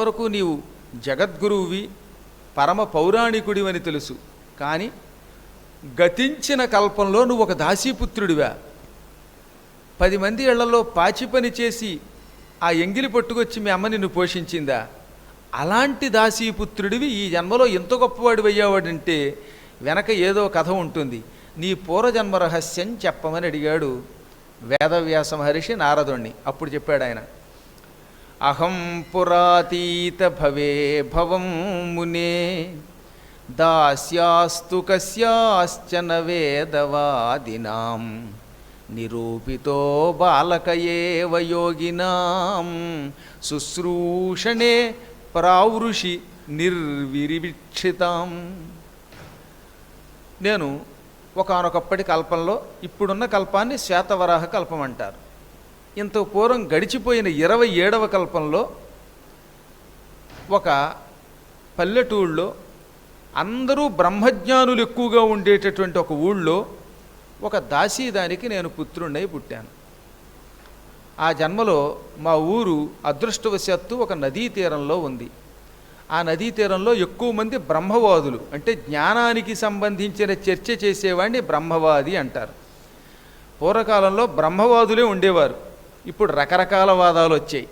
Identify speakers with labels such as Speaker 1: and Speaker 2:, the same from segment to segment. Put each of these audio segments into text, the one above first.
Speaker 1: వరకు నీవు జగద్గురువువి పరమ పౌరాణికుడివని తెలుసు. కానీ గతించిన కల్పంలో నువ్వు ఒక దాసీపుత్రుడివా? పది మంది ఇళ్ళలో పాచి పని చేసి ఆ ఎంగిలి పట్టుకొచ్చి మీ అమ్మ నిన్ను పోషించిందా? అలాంటి దాసీపుత్రుడివి ఈ జన్మలో ఎంత గొప్పవాడు అయ్యావాడంటే వెనక ఏదో కథ ఉంటుంది. నీ పూర్వజన్మ రహస్యం చెప్పమని అడిగాడు వేదవ్యాస మహర్షి నారదుణ్ణి. అప్పుడు చెప్పాడు ఆయన అహం పురాతీత భవే భవం మునే. దాస్యాస్తు కస్యాశ్చన వేదవాదినాం. నిరూపితో బాలకయేవ యోగినాం శుశ్రూషణే ప్రావృషి నిర్విరివిక్షితాం. నేను ఒకనొకప్పటి కల్పంలో ఇప్పుడున్న కల్పాన్ని శ్వేతవరాహ కల్పం అంటారు. ఇంత పూర్వం గడిచిపోయిన ఇరవై ఏడవ కల్పంలో ఒక పల్లెటూళ్ళలో అందరూ బ్రహ్మజ్ఞానులు ఎక్కువగా ఉండేటటువంటి ఒక ఊళ్ళో ఒక దాసీదానికి నేను పుత్రుణ్ణై పుట్టాను. ఆ జన్మలో మా ఊరు అదృష్టవశాత్తు ఒక నదీ తీరంలో ఉంది. ఆ నదీ తీరంలో ఎక్కువ మంది బ్రహ్మవాదులు అంటే జ్ఞానానికి సంబంధించిన చర్చ చేసేవాడిని బ్రహ్మవాది అంటారు. పూర్వకాలంలో బ్రహ్మవాదులే ఉండేవారు. ఇప్పుడు రకరకాల వాదాలు వచ్చాయి.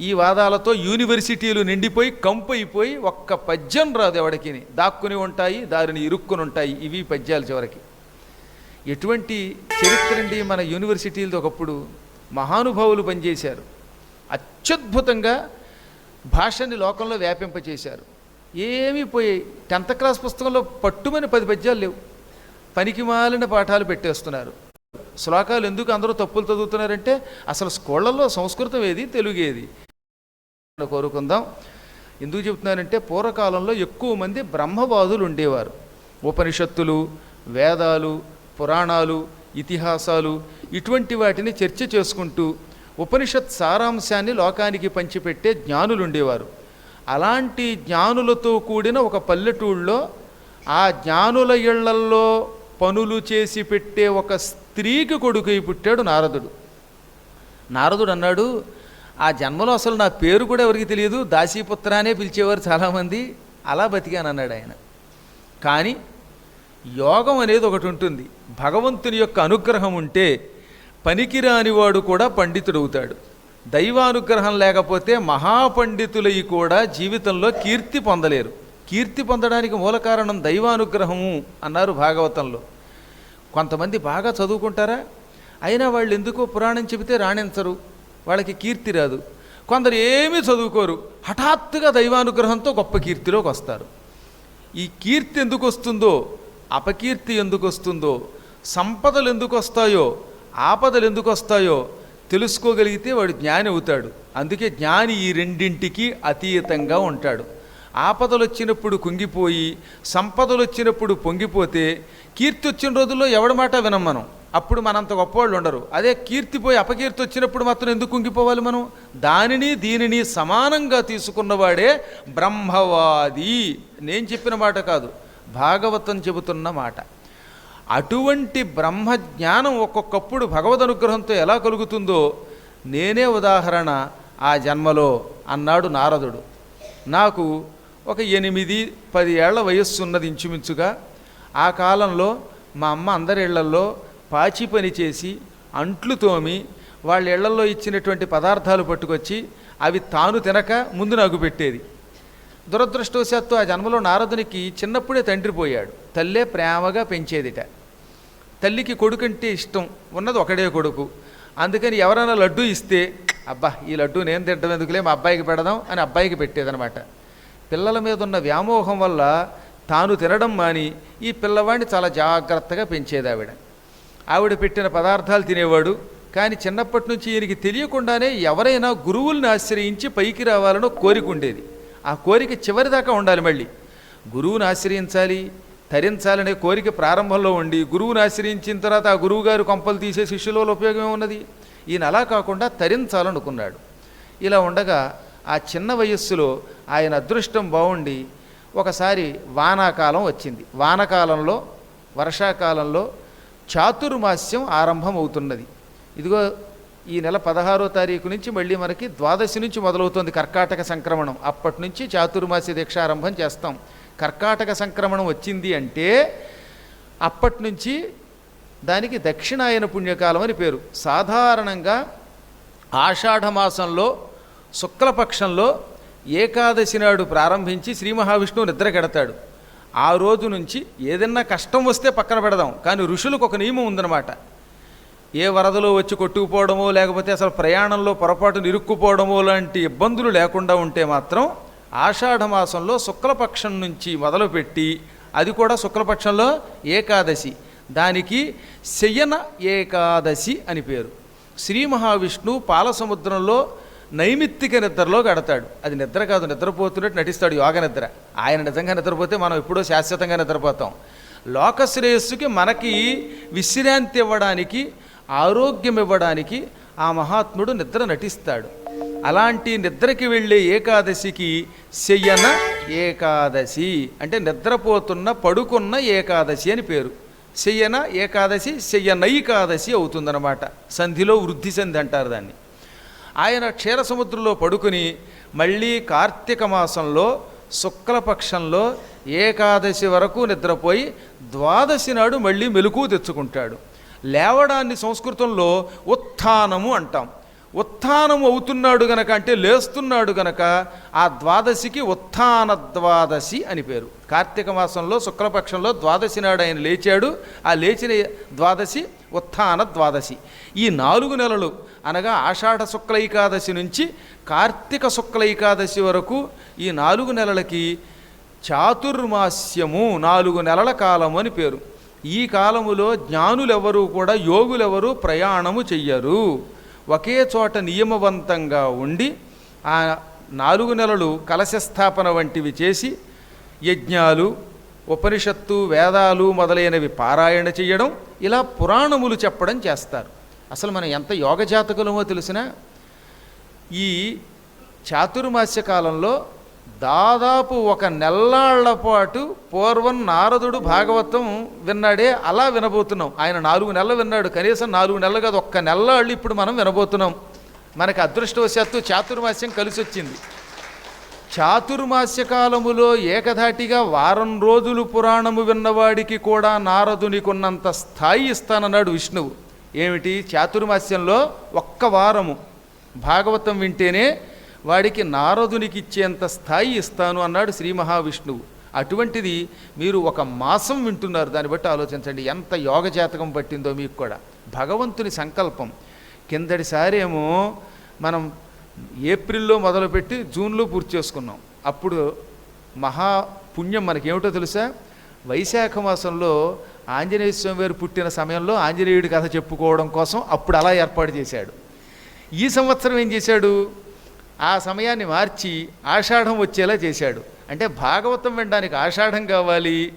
Speaker 1: ఈ వాదాలతో యూనివర్సిటీలు నిండిపోయి కంపైపోయి అయిపోయి ఒక్క పద్యం రాదు ఎవడికి దాక్కుని ఉంటాయి దారిని ఇరుక్కుని ఉంటాయి ఇవి పద్యాలు చివరికి. ఎటువంటి చరిత్ర అండి మన యూనివర్సిటీలతో ఒకప్పుడు? మహానుభావులు పనిచేశారు. అత్యద్భుతంగా భాషని లోకంలో వ్యాపింపచేశారు. ఏమీ పోయాయి. టెన్త్ క్లాస్ పుస్తకంలో పట్టుమని పది పద్యాలు లేవు. పనికి మాలిన పాఠాలు పెట్టేస్తున్నారు. శ్లోకాలు ఎందుకు అందరూ తప్పులు చదువుతున్నారంటే అసలు స్కూళ్ళల్లో సంస్కృతం ఏది తెలుగు ఏది? కోరుకుందాం. ఎందుకు చెబుతున్నానంటే పూర్వకాలంలో ఎక్కువ మంది బ్రహ్మవాదులు ఉండేవారు. ఉపనిషత్తులు వేదాలు పురాణాలు ఇతిహాసాలు ఇటువంటి వాటిని చర్చ చేసుకుంటూ ఉపనిషత్ సారాంశాన్ని లోకానికి పంచిపెట్టే జ్ఞానులు ఉండేవారు. అలాంటి జ్ఞానులతో కూడిన ఒక పల్లెటూళ్ళలో ఆ జ్ఞానుల ఇళ్ళల్లో పనులు చేసి పెట్టే ఒక స్త్రీకి కొడుకై పుట్టాడు నారదుడు. నారదుడు అన్నాడు ఆ జన్మలో అసలు నా పేరు కూడా ఎవరికి తెలియదు? దాసీపుత్ర అనే పిలిచేవారు చాలామంది. అలా బతికాను అన్నాడు ఆయన. కానీ యోగం అనేది ఒకటి ఉంటుంది. భగవంతుని యొక్క అనుగ్రహం ఉంటే పనికిరానివాడు కూడా పండితుడవుతాడు. దైవానుగ్రహం లేకపోతే మహాపండితులై కూడా జీవితంలో కీర్తి పొందలేరు. కీర్తి పొందడానికి మూల కారణం దైవానుగ్రహము అన్నారు భాగవతంలో. కొంతమంది బాగా చదువుకుంటారా? అయినా వాళ్ళు ఎందుకో పురాణం చెబితే రాణించరు. వాళ్ళకి కీర్తి రాదు. కొందరు ఏమీ చదువుకోరు. హఠాత్తుగా దైవానుగ్రహంతో గొప్ప కీర్తిలోకి వస్తారు. ఈ కీర్తి ఎందుకు వస్తుందో అపకీర్తి ఎందుకు వస్తుందో సంపదలు ఎందుకు వస్తాయో ఆపదలు ఎందుకు వస్తాయో తెలుసుకోగలిగితే వాడు జ్ఞాని అవుతాడు. అందుకే జ్ఞాని ఈ రెండింటికి అతీతంగా ఉంటాడు. ఆపదలు వచ్చినప్పుడు కుంగిపోయి సంపదలు వచ్చినప్పుడు పొంగిపోతే కీర్తి వచ్చిన రోజుల్లో ఎవడి మాట వినం మనం? అప్పుడు మనంత గొప్పవాళ్ళు ఉండరు. అదే కీర్తిపోయి అపకీర్తి వచ్చినప్పుడు మాత్రం ఎందుకు కుంగిపోవాలి మనం? దానిని దీనిని సమానంగా తీసుకున్నవాడే బ్రహ్మవాది. నేను చెప్పిన మాట కాదు భాగవతం చెబుతున్న మాట. అటువంటి బ్రహ్మ జ్ఞానం ఒక్కొక్కప్పుడు భగవద్ అనుగ్రహంతో ఎలా కలుగుతుందో నేనే ఉదాహరణ ఆ జన్మలో అన్నాడు నారదుడు. నాకు ఒక ఎనిమిది పది ఏళ్ళ వయస్సు ఉన్నది ఇంచుమించుగా. ఆ కాలంలో మా అమ్మ అందరి ఇళ్ళల్లో పాచి పని చేసి అంట్లు తోమి వాళ్ళ ఇళ్ళలో ఇచ్చినటువంటి పదార్థాలు పట్టుకొచ్చి అవి తాను తినక ముందు నాకు పెట్టేది. దురదృష్టవశాత్తు ఆ జన్మలో నారదునికి చిన్నప్పుడే తండ్రి పోయాడు. తల్లే ప్రేమగా పెంచేదిట. తల్లికి కొడుకంటే ఇష్టం ఉన్నది ఒకడే కొడుకు. అందుకని ఎవరైనా లడ్డు ఇస్తే అబ్బా ఈ లడ్డు నేను తింటాం ఎందుకులే మా అబ్బాయికి పెడదాం అని అబ్బాయికి పెట్టేదనమాట. పిల్లల మీద ఉన్న వ్యామోహం వల్ల తాను తినడం మాని ఈ పిల్లవాడిని చాలా జాగ్రత్తగా పెంచేది ఆవిడ. ఆవిడ పెట్టిన పదార్థాలు తినేవాడు కానీ చిన్నప్పటి నుంచి ఈయనకి తెలియకుండానే ఎవరైనా గురువుల్ని ఆశ్రయించి పైకి రావాలనో కోరిక ఉండేది. ఆ కోరిక చివరిదాకా ఉండాలి మళ్ళీ. గురువుని ఆశ్రయించాలి తరించాలనే కోరిక ప్రారంభంలో ఉండి గురువుని ఆశ్రయించిన తర్వాత ఆ గురువుగారు కొంపలు తీసే శిష్యుల ఉపయోగమే ఉన్నది ఈయన అలా కాకుండా తరించాలనుకున్నాడు. ఇలా ఉండగా ఆ చిన్న వయస్సులో ఆయన అదృష్టం బాగుండి ఒకసారి వానాకాలం వచ్చింది. వానకాలంలో వర్షాకాలంలో చాతుర్మాస్యం ఆరంభం అవుతున్నది ఇదిగో ఈ నెల పదహారో తారీఖు నుంచి మళ్ళీ మనకి ద్వాదశి నుంచి మొదలవుతుంది కర్కాటక సంక్రమణం. అప్పటి నుంచి చాతుర్మాసి దీక్షారంభం చేస్తాం. కర్కాటక సంక్రమణం వచ్చింది అంటే అప్పటి నుంచి దానికి దక్షిణాయన పుణ్యకాలం అని పేరు. సాధారణంగా ఆషాఢ మాసంలో శుక్లపక్షంలో ఏకాదశి నాడు ప్రారంభించి శ్రీ మహావిష్ణువు నిద్ర కెడతాడు ఆ రోజు నుంచి ఏదన్నా కష్టం వస్తే పక్కన పెడదాం కానీ ఋషులకు ఒక నియమం ఉందన్నమాట. ఏ వరదలో వచ్చి కొట్టుకుపోవడమో లేకపోతే అసలు ప్రయాణంలో పొరపాటు ఇరుక్కుపోవడమో లాంటి ఇబ్బందులు లేకుండా ఉంటే మాత్రం ఆషాఢ మాసంలో శుక్లపక్షం నుంచి మొదలుపెట్టి అది కూడా శుక్లపక్షంలో ఏకాదశి. దానికి శయన ఏకాదశి అని పేరు. శ్రీ మహావిష్ణువు పాలసముద్రంలో నైమిత్తిక నిద్రలో గడతాడు అది నిద్ర కాదు నిద్రపోతున్నట్టు నటిస్తాడు యోగ నిద్ర. ఆయన నిజంగా నిద్రపోతే మనం ఎప్పుడో శాశ్వతంగా నిద్రపోతాం. లోకశ్రేయస్సుకి మనకి విశ్రాంతి ఇవ్వడానికి ఆరోగ్యం ఇవ్వడానికి ఆ మహాత్ముడు నిద్ర నటిస్తాడు. అలాంటి నిద్రకి వెళ్ళే ఏకాదశికి శయ్యన ఏకాదశి అంటే నిద్రపోతున్న పడుకున్న ఏకాదశి అని పేరు. శయ్యన ఏకాదశి శయ్యనైకాదశి అవుతుందన్నమాట. సంధిలో వృద్ధి సంధి అంటారు దాన్ని. ఆయన క్షీర సముద్రంలో పడుకుని మళ్ళీ కార్తీక మాసంలో శుక్లపక్షంలో ఏకాదశి వరకు నిద్రపోయి ద్వాదశి నాడు మళ్ళీ మెలకు తెచ్చుకుంటాడు. లేవడాన్ని సంస్కృతంలో ఉత్థానము అంటాం. ఉత్థానం అవుతున్నాడు గనక అంటే లేస్తున్నాడు గనక ఆ ద్వాదశికి ఉత్థాన ద్వాదశి అని పేరు. కార్తీక మాసంలో శుక్లపక్షంలో ద్వాదశి నాడు ఆయన లేచాడు. ఆ లేచిన ద్వాదశి ఉత్థాన ద్వాదశి. ఈ నాలుగు నెలలు అనగా ఆషాఢ శుక్ల ఏకాదశి నుంచి కార్తీక శుక్ల ఏకాదశి వరకు ఈ నాలుగు నెలలకి చాతుర్మాస్యము నాలుగు నెలల కాలము అని పేరు. ఈ కాలములో జ్ఞానులెవరూ కూడా యోగులెవరూ ప్రయాణము చెయ్యరు. ఒకే చోట నియమవంతంగా ఉండి ఆ నాలుగు నెలలు కలశస్థాపన వంటివి చేసి యజ్ఞాలు ఉపనిషత్తు వేదాలు మొదలైనవి పారాయణ చేయడం ఇలా పురాణములు చెప్పడం చేస్తారు. అసలు మనం ఎంత యోగ జాతకులమో తెలిసిన ఈ చాతుర్మాస్య కాలంలో దాదాపు ఒక నెల్లాళ్ళ పాటు పూర్వం నారదుడు భాగవతం విన్నాడే అలా వినబోతున్నాం. ఆయన నాలుగు నెలలు విన్నాడు. కనీసం నాలుగు నెలలు కాదు ఒక్క నెల్లాళ్ళు ఇప్పుడు మనం వినబోతున్నాం. మనకి అదృష్టవశాత్తు చాతుర్మాస్యం కలిసి వచ్చింది. చాతుర్మాస్య కాలములో ఏకధాటిగా వారం రోజులు పురాణము విన్నవాడికి కూడా నారదునికున్నంత స్థాయి ఇస్తానన్నాడు విష్ణువు. ఏమిటి? చాతుర్మాస్యంలో ఒక్క వారము. భాగవతం వింటేనే వాడికి నారదునికి ఇచ్చేంత స్థాయి ఇస్తాను అన్నాడు శ్రీ మహావిష్ణువు. అటువంటిది మీరు ఒక మాసం వింటున్నారు దాన్ని బట్టి ఆలోచించండి. ఎంత యోగ జాతకం పట్టిందో మీకు కూడా. భగవంతుని సంకల్పం. కిందటిసారి ఏమో మనం ఏప్రిల్లో మొదలుపెట్టి జూన్లో పూర్తి చేసుకున్నాం. అప్పుడు మహా పుణ్యం మనకేమిటో తెలుసా? వైశాఖ మాసంలో ఆంజనేయ స్వామి వారు పుట్టిన సమయంలో ఆంజనేయుడి కథ చెప్పుకోవడం కోసం అప్పుడు అలా ఏర్పాటు చేశాడు. ఈ సంవత్సరం ఏం చేశాడు? ఆ సమయాన్ని మార్చి ఆషాఢం వచ్చేలా చేశాడు. అంటే భాగవతం వినడానికి ఆషాఢం కావాలి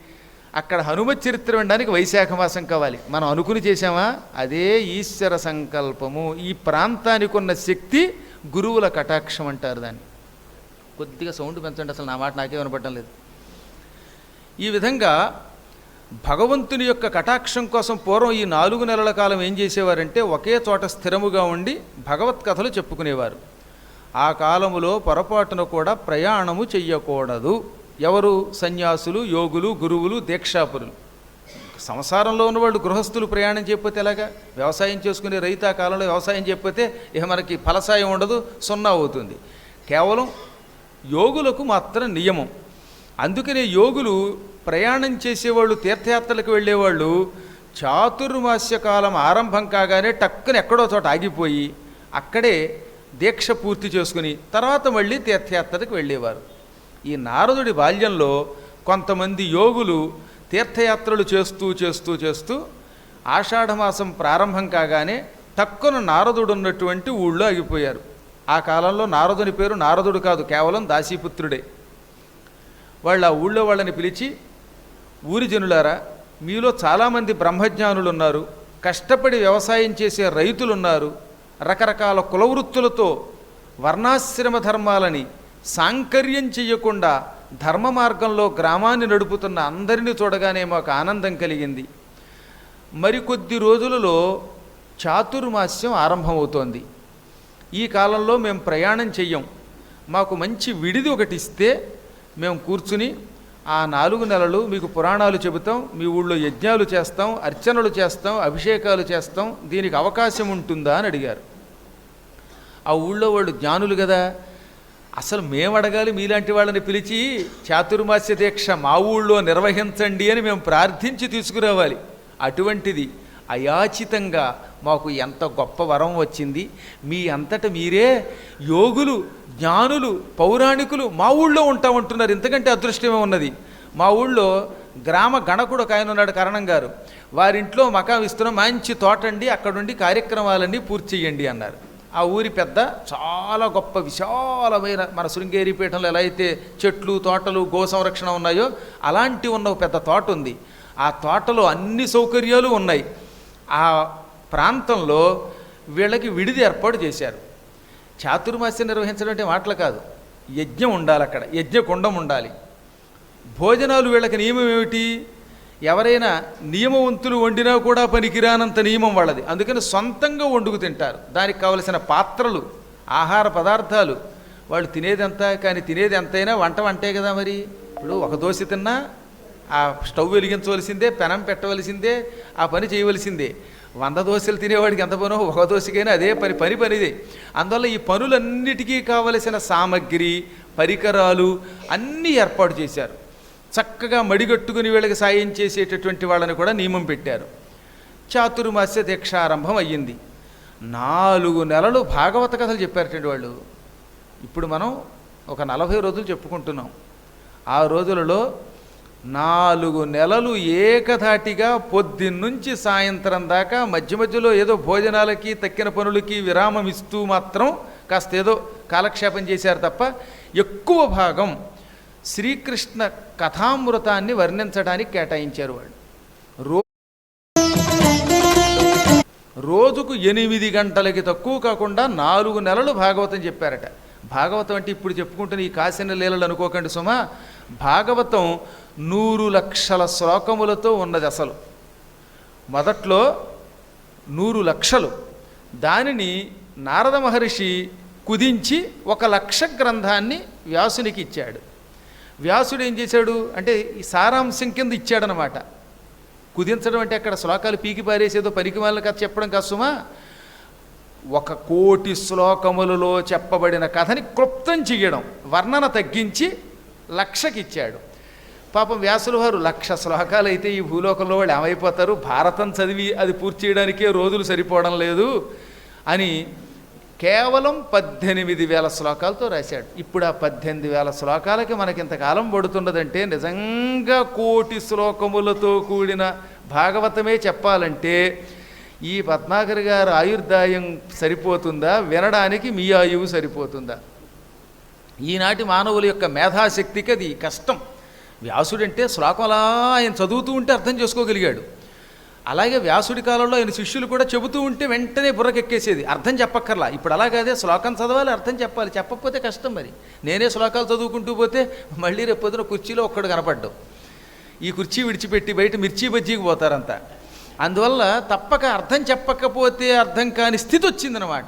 Speaker 1: అక్కడ హనుమత్ చరిత్ర వినడానికి వైశాఖ మాసం కావాలి. మనం అనుకుని చేశామా? అదే ఈశ్వర సంకల్పము. ఈ ప్రాంతానికి ఉన్న శక్తి గురువుల కటాక్షం అంటారు దాన్ని. కొద్దిగా సౌండ్ పెంచండి అసలు నా మాట నాకే వినపడటం లేదు. ఈ విధంగా భగవంతుని యొక్క కటాక్షం కోసం పూర్వం ఈ నాలుగు నెలల కాలం ఏం చేసేవారంటే ఒకే చోట స్థిరముగా ఉండి భగవత్ కథలు చెప్పుకునేవారు. ఆ కాలములో పొరపాటున కూడా ప్రయాణము చెయ్యకూడదు. ఎవరు? సన్యాసులు యోగులు గురువులు దీక్షాపురులు. సంసారంలో ఉన్నవాళ్ళు గృహస్థులు ప్రయాణం చేయకపోతే ఎలాగా? వ్యవసాయం చేసుకునే రైతు ఆ కాలంలో వ్యవసాయం చేయకపోతే ఇక మనకి ఫలసాయం ఉండదు సున్నా అవుతుంది. కేవలం యోగులకు మాత్రం నియమం. అందుకనే యోగులు ప్రయాణం చేసేవాళ్ళు తీర్థయాత్రలకు వెళ్ళేవాళ్ళు చాతుర్మాస్య కాలం ఆరంభం కాగానే టక్కున ఎక్కడో చోట ఆగిపోయి అక్కడే దీక్ష పూర్తి చేసుకుని తర్వాత మళ్ళీ తీర్థయాత్రకు వెళ్ళేవారు. ఈ నారదుడి బాల్యంలో కొంతమంది యోగులు తీర్థయాత్రలు చేస్తూ చేస్తూ చేస్తూ ఆషాఢమాసం ప్రారంభం కాగానే తక్కువ నారదుడు ఉన్నటువంటి ఊళ్ళో ఆగిపోయారు. ఆ కాలంలో నారదుని పేరు నారదుడు కాదు కేవలం దాసీపుత్రుడే. వాళ్ళు ఆ ఊళ్ళో వాళ్ళని పిలిచి ఊరి జనులారా మీలో చాలామంది బ్రహ్మజ్ఞానులు ఉన్నారు కష్టపడి వ్యవసాయం చేసే రైతులున్నారు. రకరకాల కులవృత్తులతో వర్ణాశ్రమ ధర్మాలని సాంకర్యం చెయ్యకుండా ధర్మ మార్గంలో గ్రామాన్ని నడుపుతున్న అందరినీ చూడగానే మాకు ఆనందం కలిగింది. మరికొద్ది రోజులలో చాతుర్మాస్యం ఆరంభమవుతోంది. ఈ కాలంలో మేము ప్రయాణం చెయ్యం. మాకు మంచి విడిది ఒకటి ఇస్తే మేము కూర్చుని ఆ నాలుగు నెలలు మీకు పురాణాలు చెబుతాం మీ ఊళ్ళో యజ్ఞాలు చేస్తాం అర్చనలు చేస్తాం అభిషేకాలు చేస్తాం దీనికి అవకాశం ఉంటుందా అని అడిగారు. ఆ ఊళ్ళో వాళ్ళు జ్ఞానులు కదా అసలు మేము అడగాలి మీలాంటి వాళ్ళని పిలిచి చాతుర్మాస్య దీక్ష మా ఊళ్ళో నిర్వహించండి అని మేము ప్రార్థించి తీసుకురావాలి. అటువంటిది అయాచితంగా మాకు ఎంత గొప్ప వరం వచ్చింది మీ అంతట మీరే యోగులు జ్ఞానులు పౌరాణికులు మా ఊళ్ళో ఉంటామంటున్నారు. ఇంతకంటే అదృష్టమే ఉన్నది మా ఊళ్ళో గ్రామ గణకుడు ఒక ఆయన ఉన్నాడు కరణం గారు వారింట్లో మకా ఇస్తున్నాం మంచి తోట అండి అక్కడుండి కార్యక్రమాలన్నీ పూర్తి చేయండి అన్నారు. ఆ ఊరి పెద్ద చాలా గొప్ప విశాలమైన మన శృంగేరి పీఠంలో ఎలా అయితే చెట్లు తోటలు గో సంరక్షణ ఉన్నాయో అలాంటి ఉన్న ఒక పెద్ద తోట ఉంది. ఆ తోటలో అన్ని సౌకర్యాలు ఉన్నాయి. ఆ ప్రాంతంలో వీళ్ళకి విడిది ఏర్పాటు చేశారు. చాతుర్మాస్యం నిర్వహించడం అంటే మాటలు కాదు. యజ్ఞం ఉండాలి అక్కడ. యజ్ఞకుండం ఉండాలి. భోజనాలు వీళ్ళకి నియమం ఏమిటి? ఎవరైనా నియమవంతులు వండినా కూడా పనికిరానంత నియమం వాళ్ళది. అందుకని సొంతంగా వండుకు తింటారు. దానికి కావలసిన పాత్రలు ఆహార పదార్థాలు వాళ్ళు తినేది ఎంత కానీ తినేది ఎంతైనా వంట వంటే కదా మరి. ఇప్పుడు ఒక దోశ తిన్నా ఆ స్టవ్ వెలిగించవలసిందే పెనం పెట్టవలసిందే ఆ పని చేయవలసిందే. వంద దోశలు తినేవాడికి ఎంత పనో ఒక దోశకైనా అదే పని పని పనిదే. అందువల్ల ఈ పనులన్నిటికీ కావలసిన సామగ్రి పరికరాలు అన్నీ ఏర్పాటు చేశారు. చక్కగా మడిగట్టుకుని వీళ్ళకి సాయం చేసేటటువంటి వాళ్ళని కూడా నియమం పెట్టారు. చాతుర్మాస్య దీక్షారంభం అయ్యింది. నాలుగు నెలలు భాగవత కథలు చెప్పారటండి వాళ్ళు. ఇప్పుడు మనం ఒక నలభై రోజులు చెప్పుకుంటున్నాం. ఆ రోజులలో నాలుగు నెలలు ఏకధాటిగా పొద్దున్నుంచి సాయంత్రం దాకా మధ్య మధ్యలో ఏదో భోజనాలకి తక్కిన పనులకి విరామం ఇస్తూ మాత్రం కాస్త ఏదో కాలక్షేపం చేశారు తప్ప ఎక్కువ భాగం శ్రీకృష్ణ కథామృతాన్ని వర్ణించడానికి కేటాయించారు వాళ్ళు. రో రోజుకు ఎనిమిది గంటలకి తక్కువ కాకుండా నాలుగు నెలలు భాగవతం చెప్పారట. భాగవతం అంటే ఇప్పుడు చెప్పుకుంటున్న ఈ కాసిన లీలలు అనుకోకండి సుమా. భాగవతం నూరు లక్షల శ్లోకములతో ఉన్నది అసలు. మొదట్లో నూరు లక్షలు. దానిని నారద మహర్షి కుదించి ఒక లక్ష గ్రంథాన్ని వ్యాసునికి ఇచ్చాడు. వ్యాసుడు ఏం చేశాడు అంటే ఈ సారాంశం కింద ఇచ్చాడనమాట కుదించడం అంటే అక్కడ శ్లోకాలు పీకి పారేసేదో పనికి కథ చెప్పడం కష్టమా ఒక కోటి శ్లోకములలో చెప్పబడిన కథని క్లుప్తం చెయ్యడం వర్ణన తగ్గించి లక్షకిచ్చాడు. పాపం వ్యాసుల వారు లక్ష శ్లోకాలు అయితే ఈ భూలోకంలో వాళ్ళు ఏమైపోతారు? భారతం చదివి అది పూర్తి చేయడానికే రోజులు సరిపోవడం లేదు అని కేవలం పద్దెనిమిది వేల శ్లోకాలతో రాశాడు. ఇప్పుడు ఆ పద్దెనిమిది వేల శ్లోకాలకి మనకి ఇంతకాలం పడుతున్నదంటే నిజంగా కోటి శ్లోకములతో కూడిన భాగవతమే చెప్పాలంటే ఈ పద్మాకర్ గారు ఆయుర్దాయం సరిపోతుందా? వినడానికి మీ ఆయువు సరిపోతుందా? ఈనాటి మానవుల యొక్క మేధాశక్తికి అది కష్టం. వ్యాసుడంటే శ్లోకంలా ఆయన చదువుతూ ఉంటే అర్థం చేసుకోగలిగాడు. అలాగే వ్యాసుడి కాలంలో ఆయన శిష్యులు కూడా చెబుతూ ఉంటే వెంటనే బుర్రకెక్కేసేది. అర్థం చెప్పక్కర్లా. ఇప్పుడు అలా కాదే శ్లోకం చదవాలి అర్థం చెప్పాలి. చెప్పకపోతే కష్టం మరి. నేనే శ్లోకాలు చదువుకుంటూ పోతే మళ్ళీ రేపు పొద్దున కుర్చీలో ఒక్కడు కనపడ్డం. ఈ కుర్చీ విడిచిపెట్టి బయట మిర్చి బజ్జీకి పోతారంతా అందువల్ల తప్పక అర్థం చెప్పకపోతే అర్థం కాని స్థితి వచ్చిందనమాట.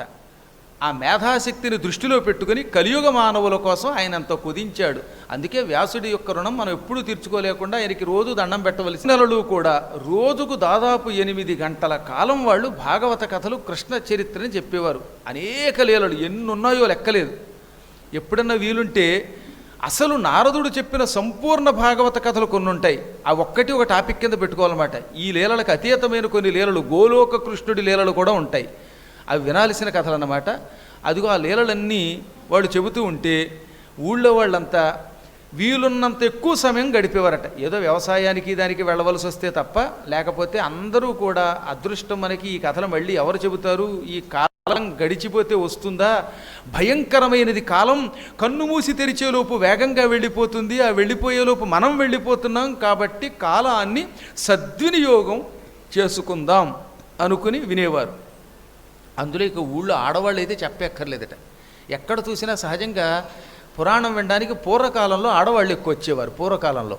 Speaker 1: ఆ మేధాశక్తిని దృష్టిలో పెట్టుకుని కలియుగ మానవుల కోసం ఆయన అంత కుదించాడు. అందుకే వ్యాసుడి యొక్క రుణం మనం ఎప్పుడూ తీర్చుకోలేకుండా ఆయనకి రోజు దండం పెట్టవలసిన నెలలు కూడా. రోజుకు దాదాపు ఎనిమిది గంటల కాలం వాళ్ళు భాగవత కథలు కృష్ణ చరిత్రని చెప్పేవారు. అనేక లీలలు ఎన్నున్నాయో లెక్కలేదు. ఎప్పుడన్నా వీలుంటే అసలు నారదుడు చెప్పిన సంపూర్ణ భాగవత కథలు కొన్ని ఉంటాయి ఆ ఒక్కటి ఒక టాపిక్ కింద పెట్టుకోవాలన్నమాట. ఈ లీలలకు అతీతమైన కొన్ని లీలలు గోలోక కృష్ణుడి లీలలు కూడా ఉంటాయి. అవి వినాల్సిన కథలు అన్నమాట అదిగో ఆ లీలలన్నీ వాడు చెబుతూ ఉంటే ఊళ్ళో వాళ్ళంతా వీలున్నంత ఎక్కువ సమయం గడిపేవారట. ఏదో వ్యవసాయానికి దానికి వెళ్ళవలసి వస్తే తప్ప లేకపోతే అందరూ కూడా అదృష్టం మనకి ఈ కథలు మళ్ళీ ఎవరు చెబుతారు? ఈ కాలం గడిచిపోతే వస్తుందా? భయంకరమైనది కాలం కన్ను మూసి తెరిచేలోపు వేగంగా వెళ్ళిపోతుంది. ఆ వెళ్ళిపోయేలోపు మనం వెళ్ళిపోతున్నాం కాబట్టి కాలాన్ని సద్వినియోగం చేసుకుందాం అనుకుని వినేవారు. అందులో ఇక ఊళ్ళో ఆడవాళ్ళు అయితే చెప్పక్కర్లేదట. ఎక్కడ చూసినా సహజంగా పురాణం వినడానికి పూర్వకాలంలో ఆడవాళ్ళు ఎక్కువ వచ్చేవారు పూర్వకాలంలో.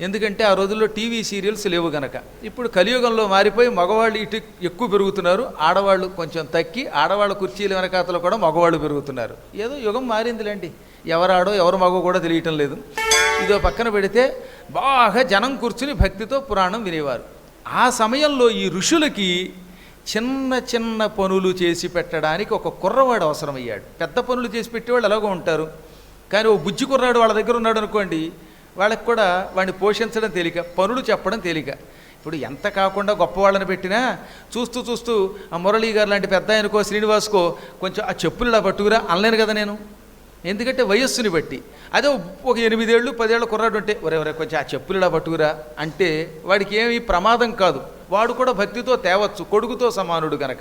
Speaker 1: ఎందుకంటే ఆ రోజుల్లో టీవీ సీరియల్స్ లేవు గనక. ఇప్పుడు కలియుగంలో మారిపోయి మగవాళ్ళు ఇటు ఎక్కువ పెరుగుతున్నారు ఆడవాళ్ళు కొంచెం తక్కి ఆడవాళ్ళ కుర్చీల వెనకాతలో కూడా మగవాళ్ళు పెరుగుతున్నారు. ఏదో యుగం మారిందిలేండి. ఎవరాడో ఎవరు మగో కూడా తెలియటం లేదు. ఇదో పక్కన పెడితే బాగా జనం కూర్చుని భక్తితో పురాణం వినేవారు. ఆ సమయంలో ఈ ఋషులకి చిన్న చిన్న పనులు చేసి పెట్టడానికి ఒక కుర్రవాడు అవసరమయ్యాడు. పెద్ద పనులు చేసి పెట్టేవాళ్ళు ఎలాగో ఉంటారు. కానీ ఓ బుజ్జి కుర్రాడు వాళ్ళ దగ్గర ఉన్నాడు అనుకోండి వాళ్ళకి కూడా వాడిని పోషించడం తేలిక పనులు చెప్పడం తేలిక. ఇప్పుడు ఎంత కాకుండా గొప్ప వాళ్ళని పెట్టినా చూస్తూ చూస్తూ ఆ మురళీ గారు లాంటి పెద్ద ఆయనకో శ్రీనివాస్కో కొంచెం ఆ చెప్పులు ఇలా పట్టుకురా అనలేను కదా నేను. ఎందుకంటే వయస్సుని బట్టి. అదే ఒక ఎనిమిదేళ్ళు పదేళ్ళ కుర్రాడు ఉంటే ఒరే ఒరే కొంచెం ఆ చెప్పులు ఇలా పట్టుకురా అంటే వాడికి ఏమీ ప్రమాదం కాదు. వాడు కూడా భక్తితో తేవచ్చు కొడుకుతో సమానుడు గనక.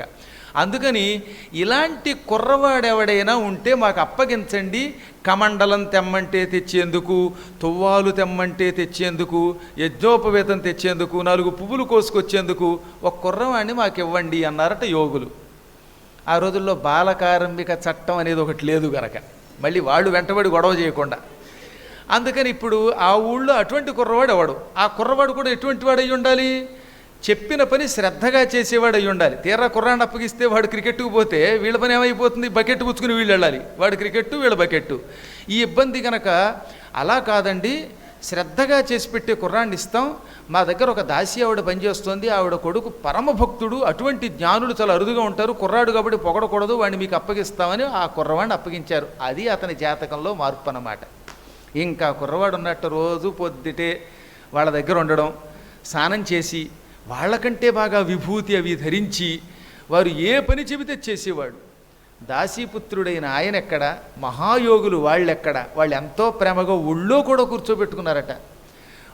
Speaker 1: అందుకని ఇలాంటి కుర్రవాడెవడైనా ఉంటే మాకు అప్పగించండి. కమండలం తెమ్మంటే తెచ్చేందుకు తువ్వాలు తెమ్మంటే తెచ్చేందుకు యజ్ఞోపవేతం తెచ్చేందుకు నాలుగు పువ్వులు కోసుకొచ్చేందుకు ఒక కుర్రవాడిని మాకు ఇవ్వండి అన్నారట యోగులు. ఆ రోజుల్లో బాలకారంభిక చట్టం అనేది ఒకటి లేదు గనక. మళ్ళీ వాళ్ళు వెంటబడి గొడవ చేయకుండా. అందుకని ఇప్పుడు ఆ ఊళ్ళో అటువంటి కుర్రవాడు ఎవడు ఆ కుర్రవాడు కూడా ఎటువంటి వాడు అయి ఉండాలి? చెప్పిన పని శ్రద్ధగా చేసేవాడు అయి ఉండాలి. తీరా కుర్రాన్ని అప్పగిస్తే వాడు క్రికెట్కు పోతే వీళ్ళ పని ఏమైపోతుంది? బకెట్ పుచ్చుకుని వీళ్ళు వెళ్ళాలి. వాడు క్రికెట్టు వీళ్ళ బకెట్టు. ఈ ఇబ్బంది కనుక అలా కాదండి. శ్రద్ధగా చేసి పెట్టే కుర్రాన్ని ఇస్తాం. మా దగ్గర ఒక దాసి ఆవిడ పనిచేస్తోంది. ఆవిడ కొడుకు పరమభక్తుడు అటువంటి జ్ఞానులు చాలా అరుదుగా ఉంటారు. కుర్రాడు కాబట్టి పొగడకూడదు. వాడిని మీకు అప్పగిస్తామని ఆ కుర్రవాడిని అప్పగించారు. అది అతని జాతకంలో మార్పు అన్నమాట. ఇంకా కుర్రవాడు ఉన్నట్టు రోజు పొద్దుటే వాళ్ళ దగ్గర ఉండడం స్నానం చేసి వాళ్ళకంటే బాగా విభూతి అవి ధరించి వారు ఏ పని చెబితే చేసేవాడు. దాసీపుత్రుడైన ఆయన ఎక్కడ? మహాయోగులు వాళ్ళెక్కడ? వాళ్ళు ఎంతో ప్రేమగా ఒళ్ళో కూడా కూర్చోబెట్టుకున్నారట.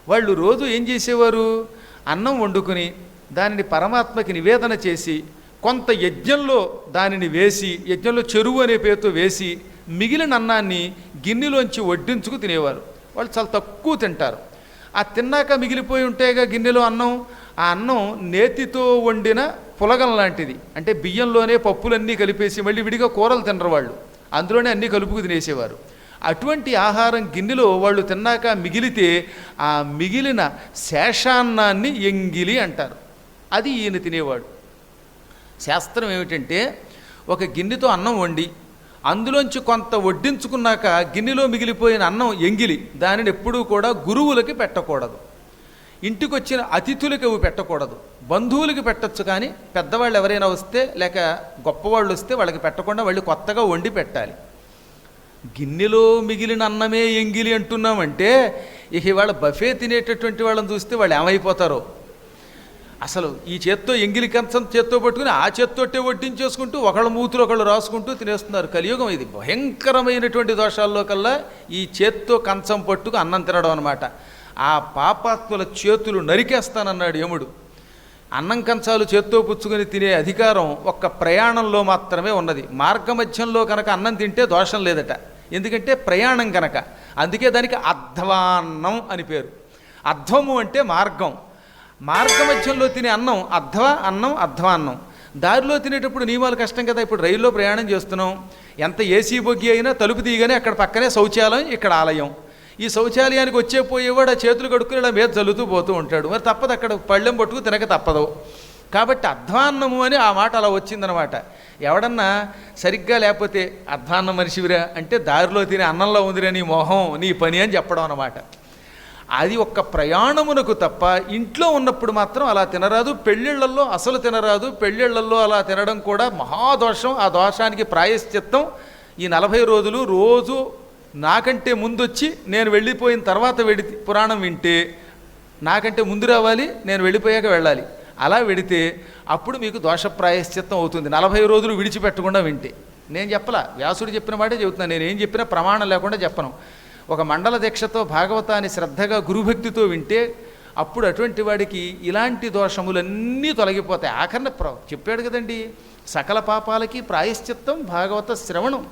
Speaker 1: వాళ్ళు రోజు ఏం చేసేవారు? అన్నం వండుకుని దానిని పరమాత్మకి నివేదన చేసి కొంత యజ్ఞంలో దానిని వేసి యజ్ఞంలో చెరువు అనే పేరుతో వేసి మిగిలిన అన్నాన్ని గిన్నెలోంచి వడ్డించుకు తినేవారు. వాళ్ళు చాలా తక్కువ తింటారు. ఆ తిన్నాక మిగిలిపోయి ఉంటేగా గిన్నెలో అన్నం ఆ అన్నం నేతితో వండిన పులగం లాంటిది. అంటే బియ్యంలోనే పప్పులన్నీ కలిపేసి మళ్ళీ విడిగా కూరలు తినరు వాళ్ళు. అందులోనే అన్నీ కలుపుకు తినేసేవారు. అటువంటి ఆహారం గిన్నెలో వాళ్ళు తిన్నాక మిగిలితే ఆ మిగిలిన శేషాన్నాన్ని ఎంగిలి అంటారు. అది ఈయన తినేవాడు. శాస్త్రం ఏమిటంటే ఒక గిన్నెతో అన్నం వండి అందులోంచి కొంత వడ్డించుకున్నాక గిన్నెలో మిగిలిపోయిన అన్నం ఎంగిలి దానిని ఎప్పుడూ కూడా గురువులకి పెట్టకూడదు. ఇంటికి వచ్చిన అతిథులకి అవి పెట్టకూడదు. బంధువులకి పెట్టచ్చు కానీ పెద్దవాళ్ళు ఎవరైనా వస్తే లేక గొప్పవాళ్ళు వస్తే వాళ్ళకి పెట్టకుండా వాళ్ళు కొత్తగా వండి పెట్టాలి. గిన్నెలో మిగిలిన అన్నమే ఎంగిలి అంటున్నామంటే ఇక ఇవాళ బఫే తినేటటువంటి వాళ్ళని చూస్తే వాళ్ళు ఏమైపోతారో? అసలు ఈ చేత్తో ఎంగిలి కంచం చేత్తో పట్టుకుని ఆ చేత్తోటే వడ్డించేసుకుంటూ ఒకళ్ళ మూతులు ఒకళ్ళు రాసుకుంటూ తినేస్తున్నారు. కలియుగం ఇది భయంకరమైనటువంటి దోషాల్లో కల్లా ఈ చేత్తో కంచం పట్టుకు అన్నం తినడం అనమాట ఆ పాపాత్ముల చేతులు నరికేస్తానన్నాడు యముడు. అన్నం కంచాలు చేత్తో పుచ్చుకొని తినే అధికారం ఒక్క ప్రయాణంలో మాత్రమే ఉన్నది. మార్గమధ్యంలో కనుక అన్నం తింటే దోషం లేదట. ఎందుకంటే ప్రయాణం కనుక. అందుకే దానికి అధ్వాన్నం అని పేరు. అధ్వము అంటే మార్గం. మార్గమధ్యంలో తినే అన్నం అధ్వ అన్నం అధ్వాన్నం. దారిలో తినేటప్పుడు నియమాలు కష్టం కదా ఇప్పుడు రైల్లో ప్రయాణం చేస్తున్నాం. ఎంత ఏసీ బొగ్గి అయినా తలుపు తీయగానే అక్కడ పక్కనే శౌచాలయం ఇక్కడ ఆలయం. ఈ శౌచాలయానికి వచ్చే పోయేవాడు ఆ చేతులు కడుక్కుని ఇలా మీద చల్లుతూ పోతూ ఉంటాడు. మరి తప్పదు అక్కడ పళ్ళెం పట్టుకు తినక తప్పదు. కాబట్టి అధ్వాన్నము అని ఆ మాట అలా వచ్చిందనమాట. ఎవడన్నా సరిగ్గా లేకపోతే అధ్వాన్నం మనిషివిరా? అంటే దారిలో తినే అన్నంలో ఉందిరా నీ మొహం నీ పని అని చెప్పడం అన్నమాట అది ఒక్క ప్రయాణమునకు తప్ప ఇంట్లో ఉన్నప్పుడు మాత్రం అలా తినరాదు. పెళ్ళిళ్ళల్లో అసలు తినరాదు. పెళ్ళిళ్ళల్లో అలా తినడం కూడా మహాదోషం. ఆ దోషానికి ప్రాయశ్చిత్తం ఈ నలభై రోజులు రోజు నాకంటే ముందొచ్చి నేను వెళ్ళిపోయిన తర్వాత వెడి పురాణం వింటే నాకంటే ముందు రావాలి నేను వెళ్ళిపోయాక వెళ్ళాలి. అలా వెడితే అప్పుడు మీకు దోష ప్రాయశ్చిత్తం అవుతుంది. నలభై రోజులు విడిచిపెట్టకుండా వింటే. నేను చెప్పలా. వ్యాసుడు చెప్పిన మాటే చెబుతున్నాను నేను ఏం చెప్పినా ప్రమాణం లేకుండా చెప్పను. ఒక మండల దీక్షతో భాగవతాన్ని శ్రద్ధగా గురుభక్తితో వింటే అప్పుడు అటువంటి వాడికి ఇలాంటి దోషములన్నీ తొలగిపోతాయి. ఆఖరణ ప్ర చెప్పాడు కదండి. సకల పాపాలకి ప్రాయశ్చిత్తం భాగవత శ్రవణం.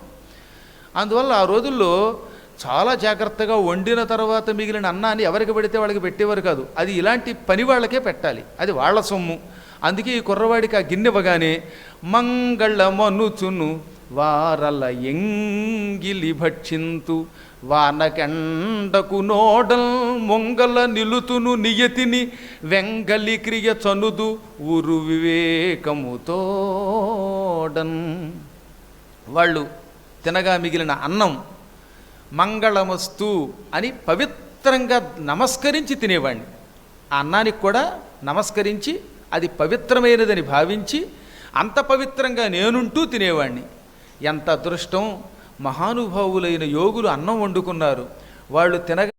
Speaker 1: అందువల్ల ఆ రోజుల్లో చాలా జాగ్రత్తగా వండిన తర్వాత మిగిలిన అన్నాన్ని ఎవరికి పెడితే వాళ్ళకి పెట్టేవారు కాదు. అది ఇలాంటి పని వాళ్ళకే పెట్టాలి. అది వాళ్ళ సొమ్ము. అందుకే ఈ కుర్రవాడికి ఆ గిన్నెవ్వగానే మంగళమనుచును వారల ఎంగిలి భక్షింతు వానకెండకు నోడల్ మొంగల నిలుతును నియతిని వెంగలి క్రియ చనుదు ఉరు వివేకముతోడన్ వాళ్ళు తినగా మిగిలిన అన్నం మంగళమస్తు అని పవిత్రంగా నమస్కరించి తినేవాడిని ఆ అన్నానికి కూడా నమస్కరించి అది పవిత్రమైనదని భావించి అంత పవిత్రంగా నేనుంటూ తినేవాడిని ఎంత అదృష్టం! మహానుభావులైన యోగులు అన్నం వండుకున్నారు. వాళ్ళు తినగా